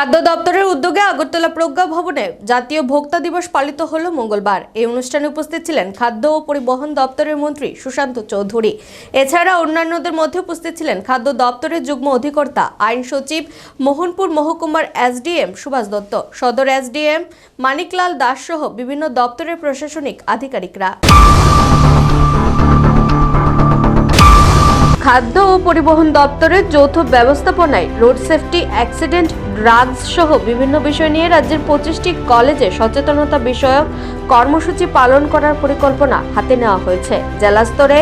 খাদ্য দপ্তরের উদ্যোগে আগরতলা প্রজ্ঞা ভবনে জাতীয় ভোক্তা দিবস পালিত হল মঙ্গলবার। এই অনুষ্ঠানে উপস্থিত ছিলেন খাদ্য ও পরিবহন দপ্তরের মন্ত্রী সুশান্ত চৌধুরী। এছাড়া অন্যান্যদের মধ্যে উপস্থিত ছিলেন খাদ্য দপ্তরের যুগ্ম অধিকর্তা, আইন সচিব, মোহনপুর মহকুমার এসডিএম সুভাষ দত্ত, সদর এসডিএম মানিকলাল দাস সহ বিভিন্ন দপ্তরের প্রশাসনিক আধিকারিকরা। খাদ্য ও পরিবহন দপ্তরের যৌথ ব্যবস্থাপনায় রোড সেফটি অ্যাক্সিডেন্ট ড্রাগস সহ বিভিন্ন বিষয় নিয়ে রাজ্যের পঁচিশটি কলেজে সচেতনতা বিষয়ক কর্মসূচি পালন করার পরিকল্পনা হাতে নেওয়া হয়েছে। জেলা স্তরে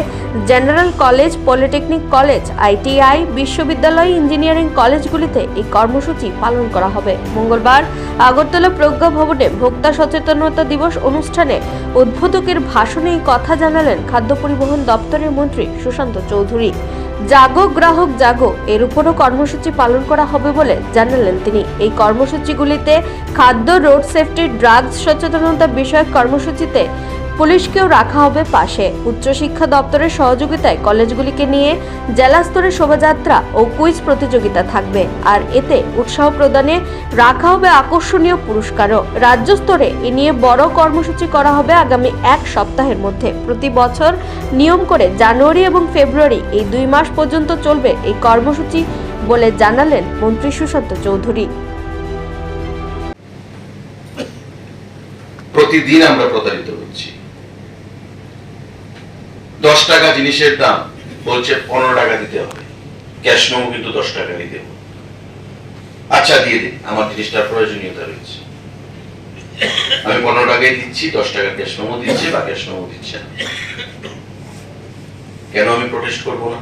general college, polytechnic college, ITI, বিশ্ববিদ্যালয়, ইঞ্জিনিয়ারিং কলেজগুলিতে এই কর্মসূচি পালন করা হবে। মঙ্গলবার আগরতলা প্রজ্ঞা ভবনে ভোক্তা সচেতনতা দিবস অনুষ্ঠানে উদ্বোধকের ভাষণে এই কথা জানালেন খাদ্য পরিবহন দপ্তরের মন্ত্রী সুশান্ত চৌধুরী। জাগো, গ্রাহক, জাগো, এর উপরও কর্মসূচি পালন করা হবে বলে জানালেন তিনি। এই কর্মসূচিগুলিতে খাদ্য, রোড সেফটি, ড্রাগস সচেতনতা বিষয়ক কর্মসূচিতে পুলিশকেও রাখা হবে পাশে। উচ্চশিক্ষা দপ্তরের সহযোগিতায় কলেজগুলিকে নিয়ে জেলা স্তরে শোভাযাত্রা ও কুইজ প্রতিযোগিতা থাকবে। আর এতে উৎসাহ প্রদানে রাখা হবে আকর্ষণীয় পুরস্কারও। রাজ্য স্তরে এ নিয়ে বড় কর্মসূচি করা হবে আগামী এক সপ্তাহের মধ্যে। প্রতি বছর নিয়ম করে জানুয়ারি এবং ফেব্রুয়ারি এই দুই মাস পর্যন্ত চলবে এই কর্মসূচি। বলে জানালেন মন্ত্রী সুশান্ত চৌধুরী। প্রতিদিন আমরা প্রতারিত হচ্ছি। দশ টাকা জিনিসের দাম বলছে পনেরো টাকা দিতে হবে। ক্যাশ মেমো কিন্তু দশ টাকারই দেব। আচ্ছা দিয়ে দিন। আমার জিনিসটার প্রয়োজনীয়তা রয়েছে। আমি পনেরো টাকায় দিচ্ছি, দশ টাকা ক্যাশ মেমো দিচ্ছে বা ক্যাশ মেমো দিচ্ছে না। কেন আমি প্রোটেস্ট করব না?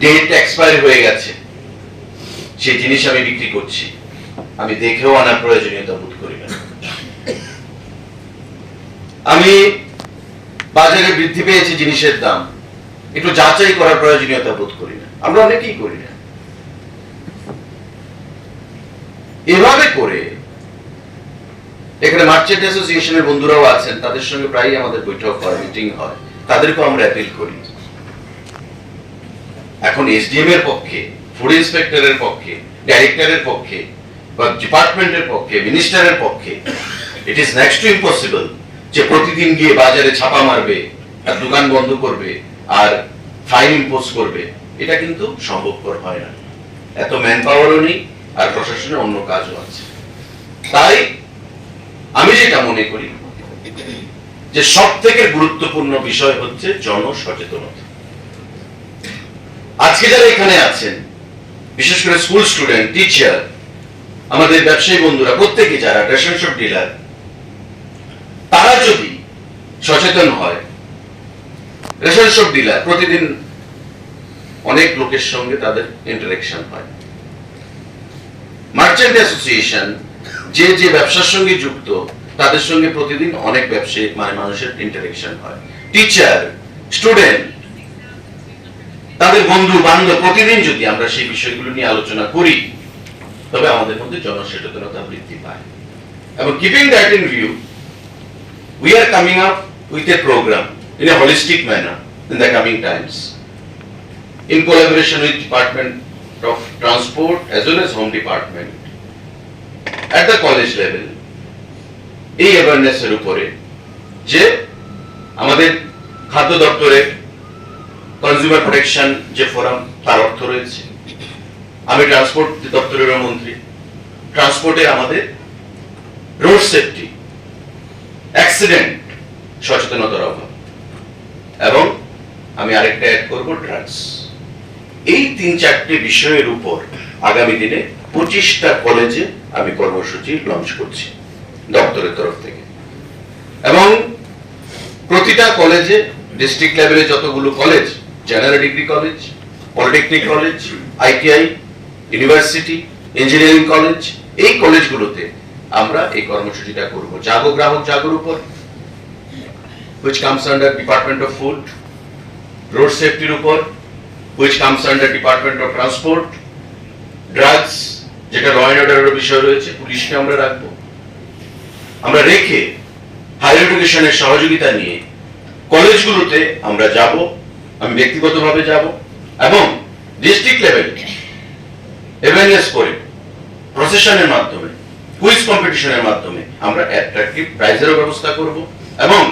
ডেট এক্সপায়ার হয়ে গেছে, সেই জিনিস আমি বিক্রি করছি। আমি দেখেও আনার প্রয়োজনীয়তা বোধ করি না। আমি বাজারে বৃদ্ধি পেয়েছে জিনিসের দাম। একটু যাচাই করার প্রয়োজনীয়তা বোধ করি না। আমরা অনেকেই করি না। এভাবে করে এখানে মার্চেন্ট অ্যাসোসিয়েশনের বন্ধুরাও আছেন, তাদের সঙ্গে প্রায়ই আমাদের বৈঠক হয়, মিটিং হয়। তাদেরকেও আমরা অ্যাপিল করি। এখন এসডিএম এর পক্ষে ফুড ইন্সপেক্টরের পক্ষে ডাইরেক্টরের পক্ষে, বা ডিপার্টমেন্টের পক্ষে মিনিস্টারের পক্ষে it is next to impossible যে প্রতিদিন গিয়ে বাজারে ছাপা মারবে, আর দোকান বন্ধ করবে, আর ফাইন ইম্পোজ করবে। এটা কিন্তু সম্ভবপর হয় না। এত ম্যান পাওয়ারও নেই, আর প্রশাসনে অন্য কাজও আছে। তাই আমি যেটা মনে করি, যে সব থেকে গুরুত্বপূর্ণ বিষয় হচ্ছে জনসচেতনতা। আজকে যারা এখানে আছেন, বিশেষ করে স্কুল স্টুডেন্ট টিচার আমাদের ব্যবসায়ী বন্ধুরা, প্রত্যেকে যারা রেশন শপ ডিলার তারা যদি সচেতন হয়, রেশন শপ ডিলার প্রতিদিন অনেক লোকের সঙ্গে তাদের ইন্টারেকশন হয়। মার্চেন্ট অ্যাসোসিয়েশন যে যে ব্যবসার সঙ্গে যুক্ত, তাদের সঙ্গে প্রতিদিন অনেক ব্যবসায়ী মানে মানুষের ইন্টারেকশন হয়। টিচার স্টুডেন্ট বন্ধু বান্ধব প্রতিদিন যদি আমরা সেই বিষয়গুলো নিয়ে আলোচনা করি, তবে আমাদের মধ্যে জনসচেতনতা বৃদ্ধি পায়। এবং keeping that in view we are coming up with a program in a holistic manner in the coming times in collaboration with department of transport as well as home department at the college level এই অ্যাওয়ারনেসের উপরে যে আমাদের খাদ্য দপ্তরের consumer protection যে forum তার অর্থ রয়েছে। আমি ট্রান্সপোর্ট দপ্তরের মন্ত্রী ট্রান্সপোর্টে আমাদের রোড সেফটি অ্যাক্সিডেন্ট সচেতনতার অভাব এবং আমি আরেকটা অ্যাড করব ড্রাগস এই তিন চারটে বিষয়ের উপর আগামী দিনে পঁচিশটা কলেজে আমি কর্মসূচি লঞ্চ করছি দপ্তরের তরফ থেকে। এবং প্রতিটা কলেজে ডিস্ট্রিক্ট লেভেলে যতগুলো college general degree college polytechnic college ITI university engineering college এই কলেজগুলোতে আমরা এই কর্মসূচিটা করব। জাগো গ্রাহক জাগোর উপর which comes under Department of Food, road safety উপর which comes under Department of Transport, drugs যেটা ল অ্যান্ড অর্ডারের বিষয় রয়েছে পুলিশকে আমরা রাখব। আমরা রেখে হায়ার এডুকেশনের সহযোগিতা নিয়ে কলেজগুলোতে আমরা যাব। আমি ব্যক্তিগতভাবে যাব এবং ডিস্ট্রিক্ট লেভেলে অ্যাওয়ারনেস করে প্রসেশনের মাধ্যমে কুইজ কম্পিটিশনের মাধ্যমে আমরা অ্যাট্রাকটিভ প্রাইজেরও ব্যবস্থা করব এবং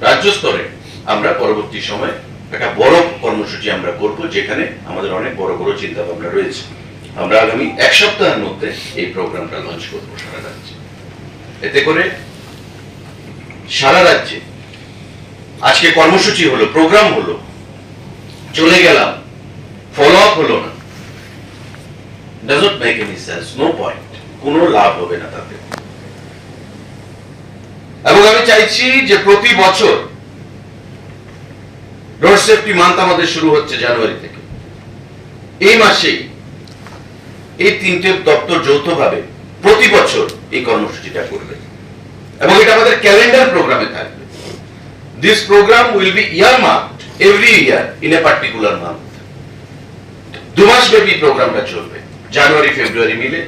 রাজ্য স্তরে আমরা পরবর্তী সময়ে একটা বড় কর্মসূচি আমরা করব যেখানে আমাদের অনেক বড় বড় চিন্তা ভাবনা রয়েছে। আমরা আগামী এক সপ্তাহের মধ্যে এই প্রোগ্রামটা লঞ্চ করব সারা রাজ্যে। এতে করে সারা রাজ্যে আজকে কর্মসূচি হলো প্রোগ্রাম হলো চলে গেলাম। ফলো আপ হলো না। Doesn't make any sense no point কোনো লাভ হবে না তাতে। এবং আমি চাইছি যে প্রতি বছর রোড সেফটি মান্থ আমাদের শুরু হচ্ছে জানুয়ারি থেকে। এই মাসেই এই তিনটে দপ্তর যৌথভাবে প্রতি বছর এই কর্মসূচিটা করবে। এবং এটা আমাদের ক্যালেন্ডার প্রোগ্রামে থাকবে। This program will be year marked মাস ব্যাপী প্রোগ্রামটা চলবে। জানুয়ারি ফেব্রুয়ারি মিলে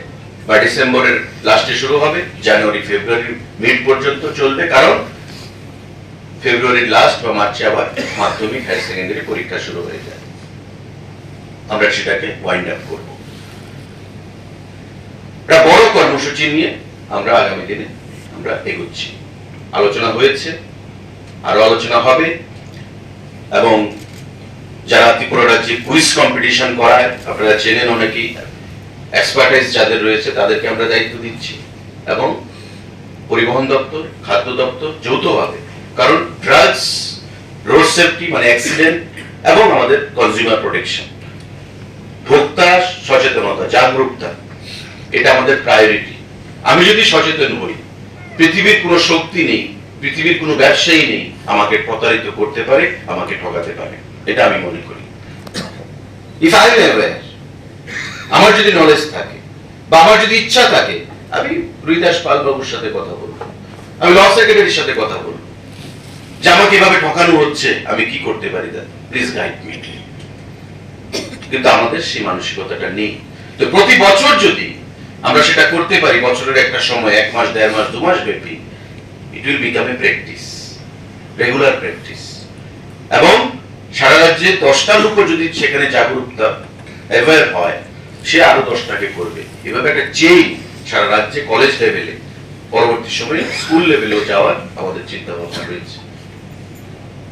বা ডিসেম্বরের লাস্টে শুরু হবে। জানুয়ারি ফেব্রুয়ারি মিড পর্যন্ত চলবে, কারণ ফেব্রুয়ারির লাস্ট বা মার্চে আবার মাধ্যমিক হায়ার সেকেন্ডারি পরীক্ষা শুরু হয়ে যায়। আমরা সেটাকে ওয়াইন্ড আপ করব। একটা বড় কর্মসূচি নিয়ে আমরা আগামী দিনে আমরা এগোচ্ছি। আলোচনা হয়েছে, আরও আলোচনা হবে। এবং যারা ত্রিপুরা রাজ্যে কুইজ কম্পিটিশন করায়, আপনারা চেনেন অনেকেই এক্সপার্টাইজ যাদের রয়েছে, তাদেরকে আমরা দায়িত্ব দিচ্ছি। এবং পরিবহন দপ্তর, খাদ্য দপ্তর যৌথভাবে, কারণ ড্রাগস রোড সেফটি মানে অ্যাক্সিডেন্ট এবং আমাদের কনজিউমার প্রোটেকশন ভোক্তা সচেতনতা জাগরুকতা এটা আমাদের প্রায়োরিটি আমি যদি সচেতন হই, পৃথিবীর কোনো শক্তি নেই, পৃথিবীর কোনো ব্যবসায়ী নেই আমাকে প্রতারিত করতে পারে, আমাকে ঠকাতে পারে। এটা আমি মনে করি। ইফ আই আমার যদি নলেজ থাকে বা আমার যদি ইচ্ছা থাকে, আমি রুইদাস পাল বাবুর সাথে কথা বলব। আমি ল সেক্রেটারির সাথে কথা বলব। যে আমাকে এভাবে ঠকানো হচ্ছে, আমি কি করতে পারি দা প্লিজ গাইড মি কিন্তু আমাদের সেই মানসিকতাটা নেই। তো প্রতি বছর যদি আমরা সেটা করতে পারি, বছরের একটা সময়, এক মাস, দেড় মাস, দু মাস ব্যাপী it will become a practice regular practice এবং সারা রাজ্যে দশটা লোকও যদি সেখানে জাগরুকতা অ্যাওয়ার হয়, সে আরও দশটাকে করবে। এভাবে একটা চেইন সারা রাজ্যে কলেজ লেভেলে পরবর্তী সময়ে স্কুল লেভেলেও যাওয়ার আমাদের চিন্তা ভাবনা রয়েছে।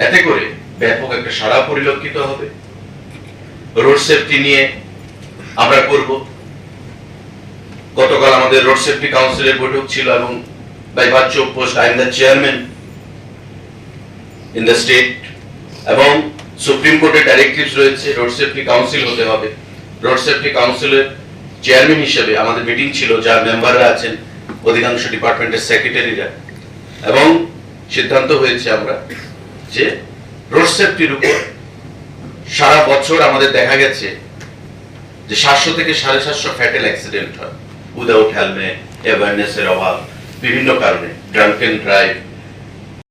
এতে করে ব্যাপক একটা সারা পরিলক্ষিত হবে। রোড সেফটি নিয়ে আমরা করব। গতকাল আমাদের রোড সেফটি কাউন্সিলের বৈঠক ছিল এবং by virtue post I am the chairman in the state এবং সুপ্রিম কোর্টের ডাইরেক্টিভস রয়েছে রোড সেফটি কাউন্সিল হতে হবে। রোড সেফটি কাউন্সিলের চেয়ারম্যান হিসেবে আমাদের মিটিং ছিল, যার মেম্বাররা আছেন, অধিকাংশ ডিপার্টমেন্টের সেক্রেটারিরা এবং সিদ্ধান্ত হয়েছে আমরা যে রোড সেফটির উপর সারা বছর আমাদের দেখা গেছে যে সাতশো থেকে সাড়ে সাতশো ফ্যাটেল অ্যাক্সিডেন্ট হয়। উইদাউট হেলমেট অ্যাওয়ারনেসের অভাব, বিভিন্ন কারণে ড্রাঙ্কেন ড্রাইভ